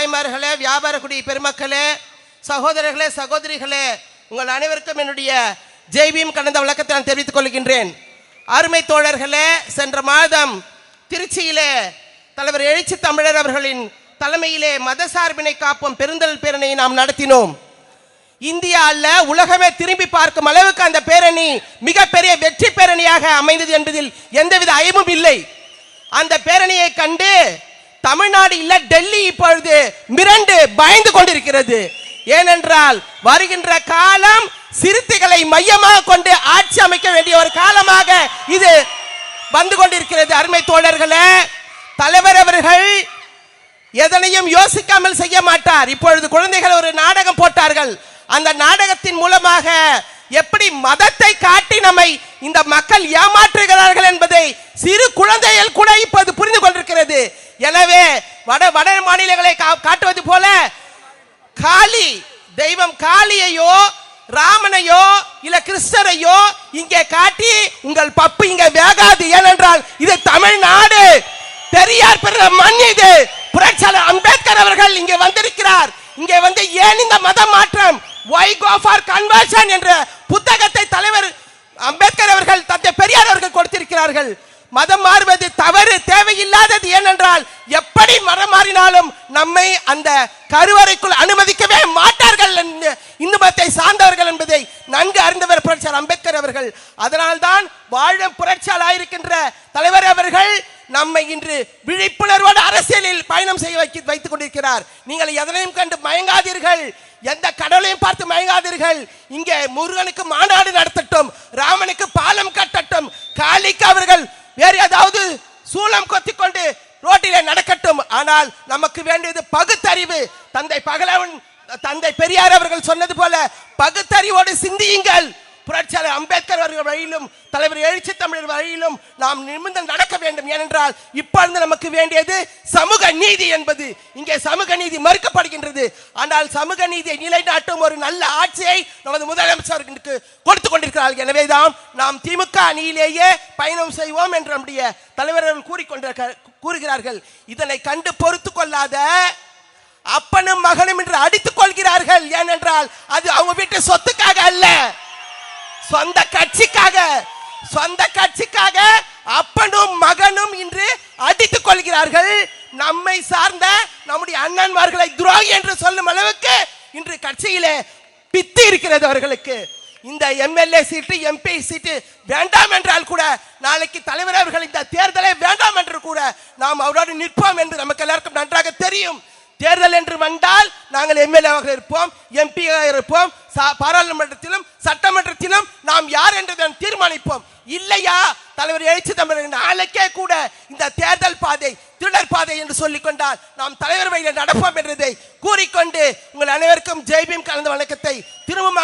தாய்மார்களே வியாபாரக்குடி பெருமக்களே சகோதரர்களே சகோதரிகளே உங்கள் அனைவருக்கும் என்னுடைய ஜெய்பீம் கடந்த விளக்கத்தை நான் தெரிவித்துக் கொள்கின்றேன். அருமை தோழர்களே சென்ற மாதம் திருச்சியிலே தலைவர் எழுச்சி தமிழர் அவர்களின் தலைமையிலே மதசார்பினை காப்போம் பெருந்தல் பேரணியை நாம் நடத்தினோம். இந்தியா அல்ல உலகமே திரும்பி பார்க்கும் அளவுக்கு அந்த பேரணி மிகப்பெரிய வெற்றி பேரணியாக அமைந்தது என்பதில் எந்தவித ஐயமும் இல்லை. அந்த பேரணியை கண்டு தமிழ்நாடு இல்ல டெல்லி இப்பொழுது மிரண்டு பயந்து கொண்டிருக்கிறது. ஏனென்றால் வருகின்ற காலம் சிறுத்தைகளை மையமாக கொண்டு ஆட்சி அமைக்க வேண்டிய ஒரு காலமாக இது வந்து கொண்டிருக்கிறது. அருமை தோழர்களே தலைவர் அவர்கள் எதனையும் யோசிக்காமல் செய்ய மாட்டார். இப்பொழுது குழந்தைகள் ஒரு நாடகம் போட்டார்கள். அந்த நாடகத்தின் மூலமாக எப்படி மதத்தை காட்டி நம்மை இந்த மக்கள் ஏமாற்றுகிறார்கள் என்பதை சிறு குழந்தைகள் கூட இப்போது புரிந்து கொண்டிருக்கிறது. எனவே வட வட மாநிலங்களை கா- காட்டுவது போல காளி தெய்வம் காளியையோ ராமனையோ இல்ல கிறிஸ்தரையோ இங்கே காட்டி உங்கள் பப்பு இங்க வேகாது. ஏனென்றால் இது தமிழ்நாடு. பெரியார் பெற மண் இது. புரட்சியாளர் அம்பேத்கர் அவர்கள் இங்கே வந்திருக்கிறார். இங்கே வந்து ஏன் இந்த மத மாற்றம்? ஒய் கோ ஃபார் கன்வர்ஷன் என்ற புத்தகத்தை தலைவர் அம்பேத்கர் அவர்கள் தந்தை பெரியார் அவர்கள் கொடுத்திருக்கிறார்கள். மதம் மாறுவது தவறு தேவையில்லாதது. ஏனென்றால் எப்படி மரம் மாறினாலும் நம்மை அந்த கருவறைக்குள் அனுமதிக்கவே மாட்டார்கள் என்று இந்து மதத்தை சார்ந்தவர்கள் என்பதை நன்கு அறிந்தவர் புரட்சியாளர் அம்பேத்கர் அவர்கள். அதனால்தான் வாழும் புரட்சியாளர் இருக்கின்ற தலைவர் அவர்கள் நம்மை இன்று விழிப்புணர்வோடு அரசியலில் பயணம் செய்ய வைக்க வைத்துக் கொண்டிருக்கிறார். நீங்கள் எதனையும் கண்டு மயங்காதீர்கள். எந்த கடவுளையும் பார்த்து மயங்காதீர்கள். இங்கே முருகனுக்கு மாநாடு நடத்தட்டும் ராமனுக்கு பாலம் கட்டட்டும் காளிக்கு அவர்கள் வேறு ஏதாவது சூளம் கொத்திக் கொண்டு ரோட்டிலே நடக்கட்டும். ஆனால் நமக்கு வேண்டியது பகுத்தறிவு. தந்தை பகலவன் தந்தை பெரியார் அவர்கள் சொன்னது போல பகுத்தறிவோடு சிந்தியுங்கள். புரட்சியாளர் அம்பேத்கர் அவர்கள் வழியிலும் தலைவர் எழுச்சி தமிழர் வழியிலும் நாம் நிமிர்ந்து நடக்க வேண்டும். ஏனென்றால் இப்பொழுது நமக்கு வேண்டியது சமூக நீதி என்பது. இங்கே சமூக நீதி மறுக்கப்படுகின்றது. ஆனால் சமூக நீதியை நிலைநாட்டும் ஒரு நல்ல ஆட்சியை நமது முதலமைச்சருக்கு கொடுத்து கொண்டிருக்கிறார்கள். எனவேதான் நாம் திமுக அணியிலேயே பயணம் செய்வோம் என்று நம்முடைய தலைவர்கள் கூறிக்கொண்டிருக்க கூறுகிறார்கள். இதனை கண்டு பொறுத்து கொள்ளாத அப்பனும் மகனும் என்று அடித்துக் கொள்கிறார்கள். ஏனென்றால் அது அவங்க வீட்டு சொத்துக்காக அல்ல. சொந்த கட்சிக்காக சொந்த கட்சிக்காக அப்பனும் மகனும் இன்று அடித்துக் கொள்கிறார்கள். நம்மை சார்ந்த நம்முடைய அண்ணன்மார்களை துரோகி என்று சொல்லும் அளவுக்கு இன்று கட்சியிலே பித்து இருக்கிறது அவர்களுக்கு. இந்த எம்எல்ஏ சீட்டு எம்பி சீட்டு வேண்டாம் என்றால் கூட நாளைக்கு தலைவர் அவர்கள் இந்த தேர்தலை வேண்டாம் என்று கூட நாம் அவரோடு நிற்போம் என்று நமக்கு எல்லாருக்கும் நன்றாக தெரியும். தேர்தல் என்று வந்தால் நாங்கள் எம்எல்ஏவாக இருப்போம் எம்பியாக இருப்போம் பாராளுமன்றத்திலும் சட்டமன்றத்திலும் நாம் யார் என்று தான் தீர்மானிப்போம். இல்லையா? தலைவர் எழுச்சி தமிழர் நாளைக்கே கூட இந்த தேர்தல் பாதை திருடர் பாதை என்று சொல்லிக் கொண்டால் நாம் தலைவர் வழியில் நடப்போம் என்றதை கூறிக்கொண்டு உங்கள் அனைவருக்கும் ஜெய்பீம் கலந்த வணக்கத்தை திரும்பமாக